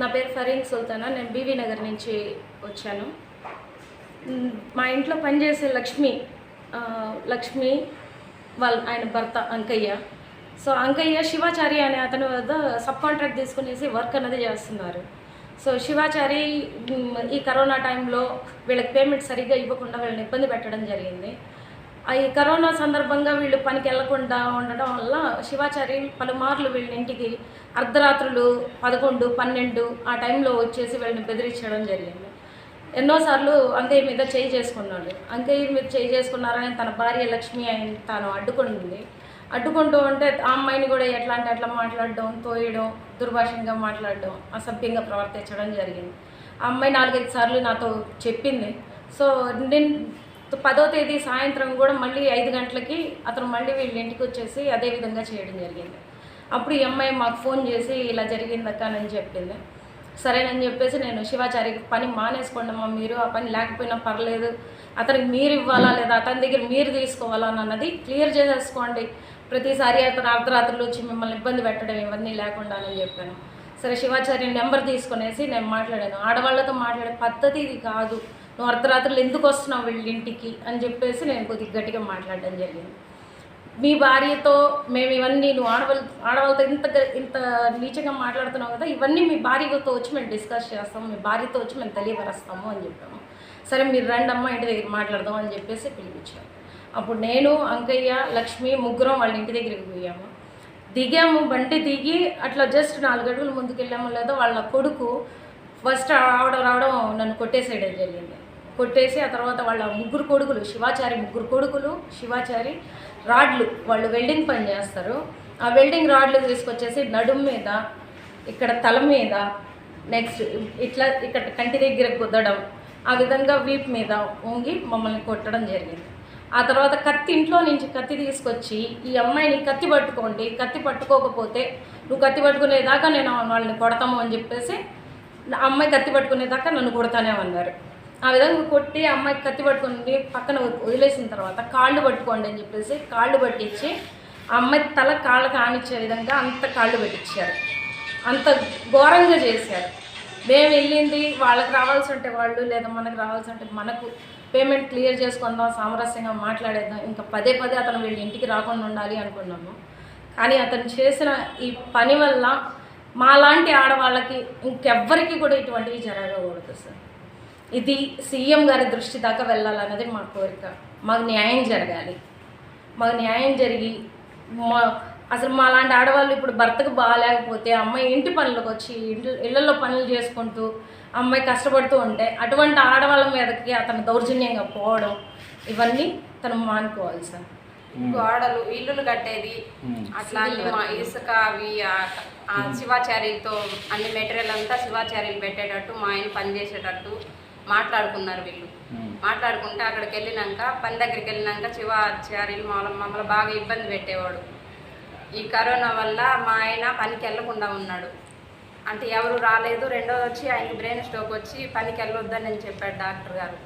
నా పేరు ఫరీన్ సుల్తానా. నేను బీవీ నగర్ నుంచి వచ్చాను. మా ఇంట్లో పనిచేసే లక్ష్మి లక్ష్మి వాళ్ళ ఆయన భర్త అంకయ్య. సో అంకయ్య శివాచారి అనే అతని వద్ద సబ్ కాంట్రాక్ట్ తీసుకునేసి వర్క్ అనేది చేస్తున్నారు. సో శివాచారి ఈ కరోనా టైంలో వీళ్ళకి పేమెంట్ సరిగ్గా ఇవ్వకుండా వీళ్ళని ఇబ్బంది పెట్టడం జరిగింది. ఈ కరోనా సందర్భంగా వీళ్ళు పనికి వెళ్ళకుండా ఉండడం వల్ల శివాచారి పలుమార్లు వీళ్ళ ఇంటికి అర్ధరాత్రులు పదకొండు పన్నెండు ఆ టైంలో వచ్చేసి వీళ్ళని బెదిరించడం జరిగింది. ఎన్నోసార్లు అంకయ్య మీద చేయి చేసుకున్నాడు. అంకయ్య మీద చేయి చేసుకున్నారని తన భార్య లక్ష్మి ఆయన తాను అడ్డుకుంది అడ్డుకుంటూ ఉంటే ఆ అమ్మాయిని కూడా ఎట్లా అంటే అట్లా మాట్లాడడం తోయడం దుర్భాషంగా మాట్లాడడం అసభ్యంగా ప్రవర్తించడం జరిగింది. ఆ అమ్మాయి నాలుగైదు సార్లు నాతో చెప్పింది. సో నేను పదో తేదీ సాయంత్రం కూడా మళ్ళీ ఐదు గంటలకి అతను మళ్ళీ వీళ్ళ ఇంటికి వచ్చేసి అదే విధంగా చేయడం జరిగింది. అప్పుడు ఈ అమ్మాయి మాకు ఫోన్ చేసి ఇలా జరిగిందక్కనని చెప్పింది. సరేనని చెప్పేసి నేను శివాచారికి పని మానేసుకోండమ్మా మీరు ఆ పని లేకపోయినా పర్లేదు. అతనికి మీరు ఇవ్వాలా లేదా అతని దగ్గర మీరు తీసుకోవాలా అని అన్నది క్లియర్ చేసేసుకోండి. ప్రతిసారి అతను అర్ధరాత్రులు వచ్చి మిమ్మల్ని ఇబ్బంది పెట్టడం ఇవన్నీ లేకుండా అని చెప్పాను. సరే శివాచార్య నెంబర్ తీసుకునేసి నేను మాట్లాడాను. ఆడవాళ్ళతో మాట్లాడే పద్ధతి ఇది కాదు. నువ్వు అర్ధరాత్రులు ఎందుకు వస్తున్నావు వీళ్ళింటికి అని చెప్పేసి నేను కొద్దిగా గట్టిగా మాట్లాడడం జరిగింది. మీ భార్యతో మేము ఇవన్నీ నువ్వు ఆడవాళ్ళ ఆడవాళ్ళతో ఇంత ఇంత నీచంగా మాట్లాడుతున్నావు కదా ఇవన్నీ మీ భార్యతో వచ్చి మేము డిస్కస్ చేస్తాము మీ భార్యతో వచ్చి మేము తెలియపరుస్తాము అని చెప్పాము. సరే మీరు రండి అమ్మ ఇంటి దగ్గర మాట్లాడదాం అని చెప్పేసి పిలిపించాము అప్పుడు నేను అంకయ్య లక్ష్మి ముగ్గురం వాళ్ళ ఇంటి దగ్గరికి పోయాము. దిగాము బండి దిగి అట్లా జస్ట్ నాలుగు అడుగులు ముందుకు వెళ్ళాము లేదో వాళ్ళ కొడుకు ఫస్ట్ రావడం రావడం నన్ను కొట్టేసేయడం జరిగింది. కొట్టేసి ఆ తర్వాత వాళ్ళ ముగ్గురు కొడుకులు శివాచారి ముగ్గురు కొడుకులు శివాచారి రాడ్లు వాళ్ళు వెల్డింగ్ పని చేస్తారు. ఆ వెల్డింగ్ రాడ్లు తీసుకొచ్చేసి నడుము మీద ఇక్కడ తల మీద నెక్స్ట్ ఇట్లా ఇక్కడ కంటి దగ్గర కుదడం ఆ విధంగా వీప్ మీద వంగి మమ్మల్ని కొట్టడం జరిగింది. ఆ తర్వాత కత్తి ఇంట్లో నుంచి కత్తి తీసుకొచ్చి ఈ అమ్మాయిని కత్తి పట్టుకోండి కత్తి పట్టుకోకపోతే నువ్వు కత్తి పట్టుకునేదాకా నేను వాళ్ళని కొడతాము అని చెప్పేసి అమ్మాయి కత్తి పట్టుకునేదాకా నన్ను కొడతానే అన్నారు. ఆ విధంగా కొట్టి అమ్మాయి కత్తి పట్టుకుని పక్కన వదిలేసిన తర్వాత కాళ్ళు పట్టుకోండి అని చెప్పేసి కాళ్ళు పట్టించి ఆ అమ్మాయి తల కాళ్ళకు ఆనిచ్చే విధంగా అంత కాళ్ళు పెట్టించారు. అంత ఘోరంగా చేశారు. మేము వెళ్ళింది వాళ్ళకి రావాల్సి ఉంటే వాళ్ళు లేదా మనకు రావాల్సి ఉంటే మనకు పేమెంట్ క్లియర్ చేసుకుందాం సామరస్యంగా మాట్లాడేద్దాం. ఇంకా పదే పదే అతను వీళ్ళ ఇంటికి రాకుండా ఉండాలి అనుకున్నాము. కానీ అతను చేసిన ఈ పని వల్ల మాలాంటి ఆడవాళ్ళకి ఇంకెవ్వరికి కూడా ఇటువంటివి జరగకూడదు సార్. ఇది సీఎం గారి దృష్టి దాకా వెళ్ళాలన్నది మా కోరిక. మాకు న్యాయం జరగాలి. మాకు న్యాయం జరిగి మా అసలు మా లాంటి ఆడవాళ్ళు ఇప్పుడు భర్తకు బాగాలేకపోతే అమ్మాయి ఇంటి పనులకు వచ్చి ఇంట్లో ఇళ్ళలో పనులు చేసుకుంటూ అమ్మాయి కష్టపడుతూ ఉంటే అటువంటి ఆడవాళ్ళ మీదకి అతను దౌర్జన్యంగా పోవడం ఇవన్నీ తను మానుకోవాలి సార్. గోడలు ఇల్లులు కట్టేది అట్లా అన్ని మా ఇసుక అవి ఆ- ఆ శివాచార్యులతో అన్ని మెటీరియల్ అంతా శివాచార్యులు పెట్టేటట్టు మా ఆయన పని చేసేటట్టు మాట్లాడుకున్నారు వీళ్ళు. మాట్లాడుకుంటే అక్కడికి వెళ్ళినాక పని దగ్గరికి వెళ్ళినాక శివాచార్యులు మమ్మల్ని మమ్మల్ని బాగా ఇబ్బంది పెట్టేవాడు. ఈ కరోనా వల్ల మా ఆయన పనికి వెళ్ళకుండా ఉన్నాడు. అంటే ఎవరు రాలేదు రెండోది వచ్చి ఆయనకి బ్రెయిన్ స్ట్రోక్ వచ్చి పనికి వెళ్ళొద్దని అని చెప్పాడు డాక్టర్ గారు.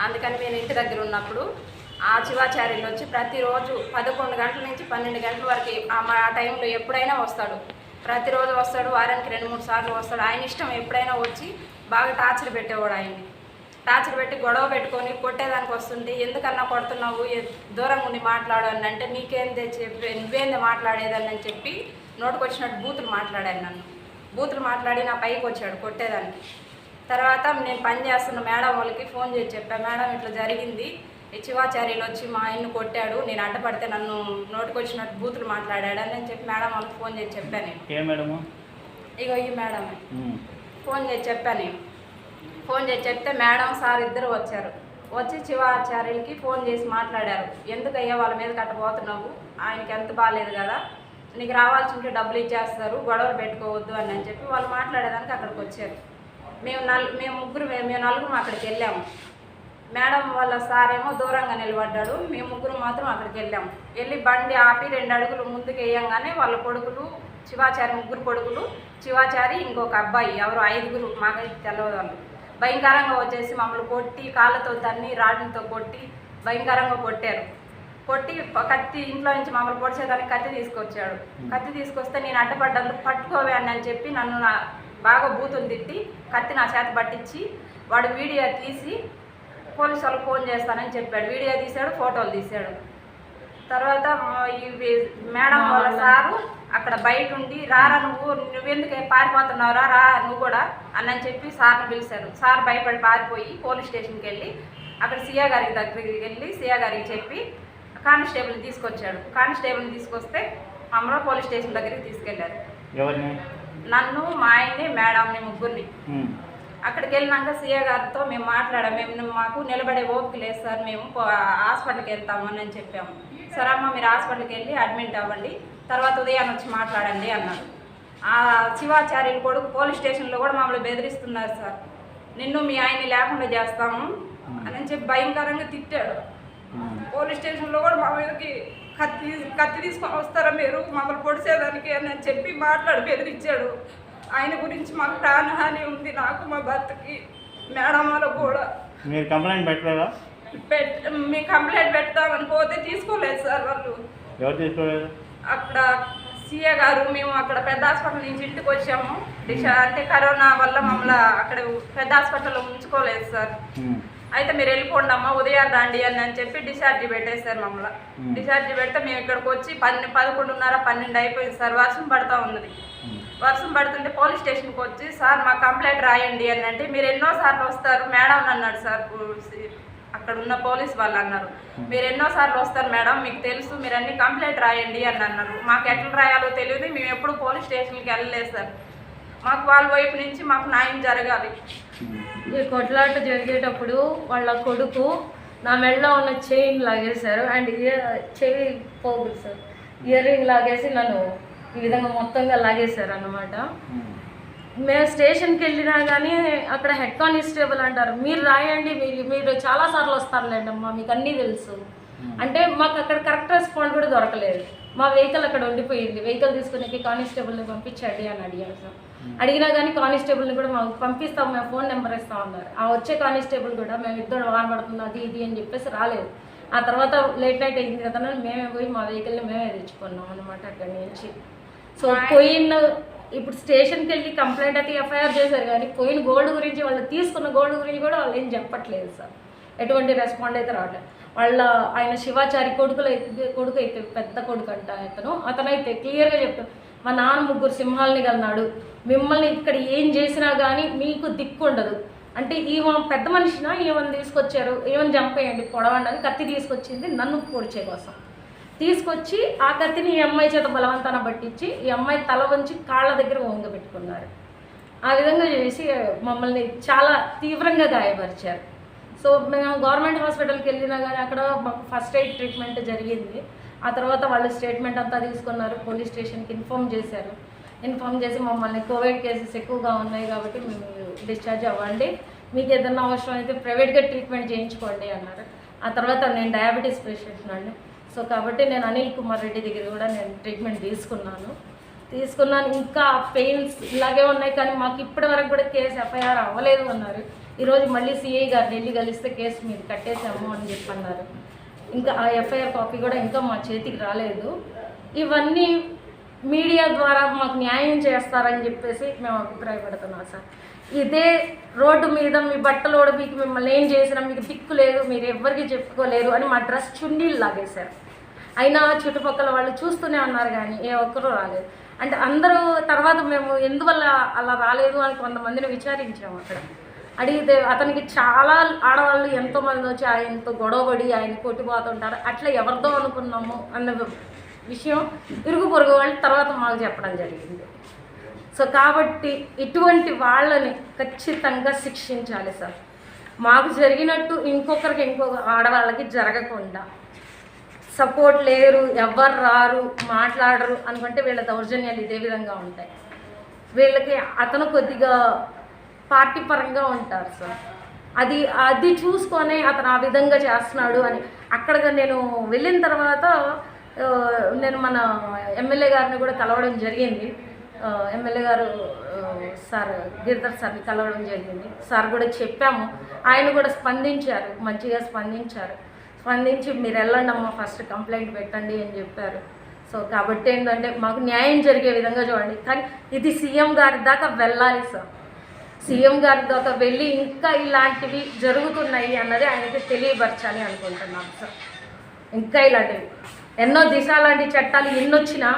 అందుకని నేను ఇంటి దగ్గర ఉన్నప్పుడు ఆ శివాచార్యులు వచ్చి ప్రతిరోజు పదకొండు గంటల నుంచి పన్నెండు గంటల వరకు ఆ టైంలో ఎప్పుడైనా వస్తాడు. ప్రతిరోజు వస్తాడు వారానికి రెండు మూడు సార్లు వస్తాడు. ఆయన ఇష్టం ఎప్పుడైనా వచ్చి బాగా టార్చర్ పెట్టేవాడు ఆయన్ని. టార్చర్ పెట్టి గొడవ పెట్టుకొని కొట్టేదానికి వస్తుంటే ఎందుకన్నా కొడుతున్నావు? దూరంగా ఉండి మాట్లాడు అని అంటే నీకేందే చెప్పి నువ్వేందే మాట్లాడేదని అని చెప్పి నోటుకొచ్చినట్టు బూతులు మాట్లాడాను నన్ను. బూతులు మాట్లాడి నా పైకి వచ్చాడు కొట్టేదానికి. తర్వాత నేను పని చేస్తున్న మేడం వాళ్ళకి ఫోన్ చేసి చెప్పా మేడం ఇట్లా జరిగింది. శివాచార్యులు వచ్చి మా ఆయన్ని కొట్టాడు. నేను అడ్డపడితే నన్ను నోటుకొచ్చినట్టు బూతులు మాట్లాడాడు అని చెప్పి మేడం వాళ్ళకి ఫోన్ చేసి చెప్పాను నేను. ఇగో ఈ మేడం ఫోన్ చేసి చెప్పాను నేను. ఫోన్ చేసి చెప్తే మేడం సార్ ఇద్దరు వచ్చారు. వచ్చి శివాచార్యులకి ఫోన్ చేసి మాట్లాడారు. ఎందుకయ్యా వాళ్ళ మీద కట్టబోతున్నావు? ఆయనకి ఎంత బాగాలేదు కదా? నీకు రావాల్సి ఉంటే డబ్బులు ఇచ్చేస్తారు గొడవలు పెట్టుకోవద్దు అని అని చెప్పి వాళ్ళు మాట్లాడేదానికి అక్కడికి వచ్చారు. మేము నల్ మేము ముగ్గురు మేము నలుగురు అక్కడికి వెళ్ళాము. మేడం వాళ్ళ సార్ ఏమో దూరంగా నిలబడ్డాడు. మేము ముగ్గురు మాత్రం అక్కడికి వెళ్ళాము. వెళ్ళి బండి ఆపి రెండు అడుగులు ముందుకు వేయంగానే వాళ్ళ కొడుకులు శివాచారి ముగ్గురు కొడుకులు శివాచారి ఇంకొక అబ్బాయి ఎవరు ఐదుగురు మాకైతే తెలియదు వాళ్ళు. భయంకరంగా వచ్చేసి మమ్మల్ని కొట్టి కాళ్ళతో తన్ని రాడ్లతో కొట్టి భయంకరంగా కొట్టారు. కొట్టి కత్తి ఇంట్లో నుంచి మమ్మల్ని పొడిచేదానికి కత్తి తీసుకొచ్చాడు. కత్తి తీసుకొస్తే నేను అడ్డపడ్డందుకు పట్టుకోవే అని అని చెప్పి నన్ను నా బాగా బూతులు తిట్టి కత్తి నా చేత పట్టించి వాడు వీడియో తీసి పోలీసు వాళ్ళకి ఫోన్ చేస్తానని చెప్పాడు. వీడియో తీశాడు ఫోటోలు తీశాడు. తర్వాత ఇవి మేడం వాళ్ళ సారు అక్కడ బయట ఉండి రారా నువ్వు నువ్వెందుకు పారిపోతున్నావురా? రా నువ్వు కూడా అన్నని చెప్పి సార్ని పిలిచారు. సార్ భయపడి పారిపోయి పోలీస్ స్టేషన్కి వెళ్ళి అక్కడ సీఏ గారికి దగ్గరికి వెళ్ళి సీఏ గారికి చెప్పి కానిస్టేబుల్ని తీసుకొచ్చాడు. కానిస్టేబుల్ని తీసుకొస్తే మమ్మల్ని పోలీస్ స్టేషన్ దగ్గరికి తీసుకెళ్ళారు నన్ను మా ఆయన్ని మేడంని ముగ్గురిని. అక్కడికి వెళ్ళినాక సీఏ గారితో మేము మాట్లాడాము మేము మాకు నిలబడే ఓపిక లేదు సార్ మేము హాస్పిటల్కి వెళ్తాము అని చెప్పాము. సరే అమ్మ మీరు హాస్పిటల్కి వెళ్ళి అడ్మిట్ అవ్వండి. తర్వాత ఉదయాన్ని వచ్చి మాట్లాడండి అన్నారు ఆ శివాచార్యులు కొడుకు పోలీస్ స్టేషన్లో కూడా మమ్మల్ని బెదిరిస్తున్నారు సార్. నిన్ను మీ ఆయన్ని లేకుండా చేస్తాము అని చెప్పి భయంకరంగా తిట్టాడు. పోలీస్ స్టేషన్లో కూడా మా మీదకి కత్తి కత్తి తీసుకొని వస్తారా మీరు? మమ్మల్ని పొడిచేదానికి అని చెప్పి మాట్లాడి బెదిరించాడు. ఆయన గురించి మాకు ప్రాణహాని ఉంది నాకు మా భర్తకి మేడం వాళ్ళకు కూడా. మీరు కంప్లైంట్ పెట్టలేదా? పెట్ మీ కంప్లైంట్ పెడతామని పోతే తీసుకోలేదు సార్ వాళ్ళు. ఎవరు తీసుకోలేదు? అక్కడ సీఏ గారు మేము అక్కడ పెద్ద హాస్పిటల్ నుంచి ఇంటికి వచ్చాము. డిష అంటే కరోనా వల్ల మమ్మల్ని అక్కడ పెద్ద హాస్పిటల్లో ఉంచుకోలేదు సార్. అయితే మీరు వెళ్ళిపోండి అమ్మా ఉదయం రండి అని అని చెప్పి డిశ్చార్జ్ పెట్టేశారు మమ్మల్ని. డిశ్చార్జ్ పెడితే మేము ఇక్కడికి వచ్చి పన్నె పదకొండున్నర పన్నెండు అయిపోయింది సార్. వర్షం పడతా ఉన్నది. వర్షం పడుతుంటే పోలీస్ స్టేషన్కి వచ్చి సార్ మా కంప్లైంట్ రాయండి అని అంటే మీరు ఎన్నో సార్లు వస్తారు మేడం అన్నాడు సార్ అక్కడ ఉన్న పోలీస్ వాళ్ళు అన్నారు. మీరు ఎన్నో సార్లు వస్తారు మేడం మీకు తెలుసు మీరు అన్ని కంప్లైంట్ రాయండి అని అన్నారు. మాకు ఎట్లా రాయాలో తెలియదు మేము ఎప్పుడు పోలీస్ స్టేషన్కి వెళ్ళలేదు సార్. మాకు వాళ్ళ వైపు నుంచి మాకు న్యాయం జరగాలి. ఉమ్. ఈ కొట్లాట జరిగేటప్పుడు వాళ్ళ కొడుకు నా మెడలో ఉన్న చైన్ లాగేశారు అండ్ ఇయర్ చెవి పోగులు సార్. ఇయర్ రింగ్ లాగేసి నన్ను ఈ విధంగా మొత్తంగా లాగేశారు అన్నమాట. మేము స్టేషన్కి వెళ్ళినా కానీ అక్కడ హెడ్ కానిస్టేబుల్ అంటారు. మీరు రాయండి మీరు మీరు చాలాసార్లు వస్తారులేండి అమ్మా మీకు అన్నీ తెలుసు. అంటే మాకు అక్కడ కరెక్ట్ రెస్పాండ్ కూడా దొరకలేదు. మా వెహికల్ అక్కడ ఉండిపోయింది. వెహికల్ తీసుకుని కానిస్టేబుల్ని పంపించండి అని అడిగాను సార్. అడిగినా కానీ కానిస్టేబుల్ని కూడా మాకు పంపిస్తాం మేము ఫోన్ నెంబర్ ఇస్తాం అన్నారు. ఆ వచ్చే కానిస్టేబుల్ కూడా మేము ఇద్దరు వాన పడుతుంది అది ఇది అని చెప్పేసి రాలేదు. ఆ తర్వాత లేట్ నైట్ అయింది కదా మేమే పోయి మా వెహికల్ని మేమే తెచ్చుకున్నాం అనమాట అక్కడి నుంచి. సో పోయిన ఇప్పుడు స్టేషన్కి వెళ్ళి కంప్లైంట్ అయితే ఎఫ్ఐఆర్ చేశారు కానీ పోయిన గోల్డ్ గురించి వాళ్ళు తీసుకున్న గోల్డ్ గురించి కూడా వాళ్ళు ఏం చెప్పట్లేదు సార్. ఎటువంటి రెస్పాండ్ అయితే రావట్లేదు. వాళ్ళ ఆయన శివాచారి కొడుకులు అయితే కొడుకు అయితే పెద్ద కొడుకు అంట అతను. అతనైతే క్లియర్గా చెప్తాడు మా నాన్న ముగ్గురు సింహాలని కన్నాడు. మిమ్మల్ని ఇక్కడ ఏం చేసినా కానీ మీకు దిక్కు ఉండదు అంటే ఈమె పెద్ద మనిషిన ఈమెను తీసుకొచ్చారు. ఈమెను చంపేయండి పొడవండి అని కత్తి తీసుకొచ్చింది నన్ను పొడిచే కోసం తీసుకొచ్చి ఆ కత్తిని ఈ అమ్మాయి చేత బలవంతాన పట్టించి ఈ అమ్మాయి తల వంచి కాళ్ళ దగ్గర వంగ పెట్టుకున్నారు. ఆ విధంగా చేసి మమ్మల్ని చాలా తీవ్రంగా గాయపరిచారు. సో మేము గవర్నమెంట్ హాస్పిటల్కి వెళ్ళినా కానీ అక్కడ మాకు ఫస్ట్ ఎయిడ్ ట్రీట్మెంట్ జరిగింది. ఆ తర్వాత వాళ్ళు స్టేట్మెంట్ అంతా తీసుకున్నారు పోలీస్ స్టేషన్కి ఇన్ఫామ్ చేశారు. ఇన్ఫామ్ చేసి మమ్మల్ని కోవిడ్ కేసెస్ ఎక్కువగా ఉన్నాయి కాబట్టి మేము డిశ్చార్జ్ అవ్వండి. మీకు ఏదైనా అవసరం అయితే ప్రైవేట్గా ట్రీట్మెంట్ చేయించుకోండి అన్నారు. ఆ తర్వాత నేను డయాబెటీస్ పేషెంట్ అండి. సో కాబట్టి నేను అనిల్ కుమార్ రెడ్డి దగ్గర కూడా నేను ట్రీట్మెంట్ తీసుకున్నాను. తీసుకున్నాను. ఇంకా పెయిన్స్ ఇలాగే ఉన్నాయి కానీ మాకు ఇప్పటి వరకు కూడా కేసు ఎఫ్ఐఆర్ అవ్వలేదు అన్నారు. ఈరోజు మళ్ళీ సిఐ గారు ఢిల్లీ కలిస్తే కేసు మీరు కట్టేసాము అని చెప్పి అన్నారు ఇంకా ఆ ఎఫ్ఐఆర్ కాపీ కూడా ఇంకా మా చేతికి రాలేదు. ఇవన్నీ మీడియా ద్వారా మాకు న్యాయం చేస్తారని చెప్పేసి మేము అభిప్రాయపడుతున్నాం సార్. ఇదే రోడ్డు మీద మీ బట్టలు మీకు మిమ్మల్ని ఏం చేసినా మీకు దిక్కు లేదు మీరు ఎవరికి చెప్పుకోలేరు అని మా డ్రెస్ చున్నీళ్ళు లాగేశారు. అయినా చుట్టుపక్కల వాళ్ళు చూస్తూనే ఉన్నారు కానీ ఏ ఒక్కరూ రాలేదు. అంటే అందరూ తర్వాత మేము ఎందువల్ల అలా రాలేదు అని కొంతమందిని విచారించాము అక్కడ. అడిగితే అతనికి చాలా ఆడవాళ్ళు ఎంతోమంది వచ్చి ఆయనతో గొడవపడి ఆయన కొట్టిపోతుంటారు. అట్లా ఎవరిదో అనుకున్నాము అన్న విషయం ఇరుగు పొరుగు వాళ్ళు తర్వాత మాకు చెప్పడం జరిగింది. సో కాబట్టి ఇటువంటి వాళ్ళని ఖచ్చితంగా శిక్షించాలి సార్. మాకు జరిగినట్టు ఇంకొకరికి ఇంకొక ఆడవాళ్ళకి జరగకుండా సపోర్ట్ లేరు ఎవ్వరు రారు మాట్లాడరు అనుకుంటే వీళ్ళ దౌర్జన్యాలు ఇదే విధంగా ఉంటాయి. వీళ్ళకి అతను కొద్దిగా పార్టీ పరంగా ఉంటారు సార్. అది అది చూసుకొని అతను ఆ విధంగా చేస్తున్నాడు అని. అక్కడగా నేను వెళ్ళిన తర్వాత నేను మన ఎమ్మెల్యే గారిని కూడా కలవడం జరిగింది. ఎమ్మెల్యే గారు సార్ గిరిధర్ సార్ని కలవడం జరిగింది. సార్ కూడా చెప్పాము. ఆయన కూడా స్పందించారు మంచిగా స్పందించారు. స్పందించి మీరు వెళ్ళండి ఫస్ట్ కంప్లైంట్ పెట్టండి అని చెప్పారు. సో కాబట్టి ఏంటంటే మాకు న్యాయం జరిగే విధంగా చూడండి. కానీ ఇది సీఎం గారి దాకా వెళ్ళాలి సార్ సీఎం గారి దాకా వెళ్ళి ఇంకా ఇలాంటివి జరుగుతున్నాయి అన్నది ఆయనకి తెలియపరచాలి అనుకుంటున్నాం సార్ ఇంకా ఇలాంటివి. ఎన్నో దిశ లాంటి చట్టాలు ఎన్ని వచ్చినా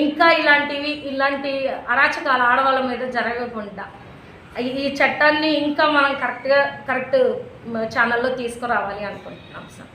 ఇంకా ఇలాంటివి ఇలాంటి అరాచకాలు ఆడవాళ్ళ మీద జరగకుండా ఈ చట్టాన్ని ఇంకా మనం కరెక్ట్గా కరెక్ట్ ఛానల్లో తీసుకురావాలి అనుకుంటున్నాం సార్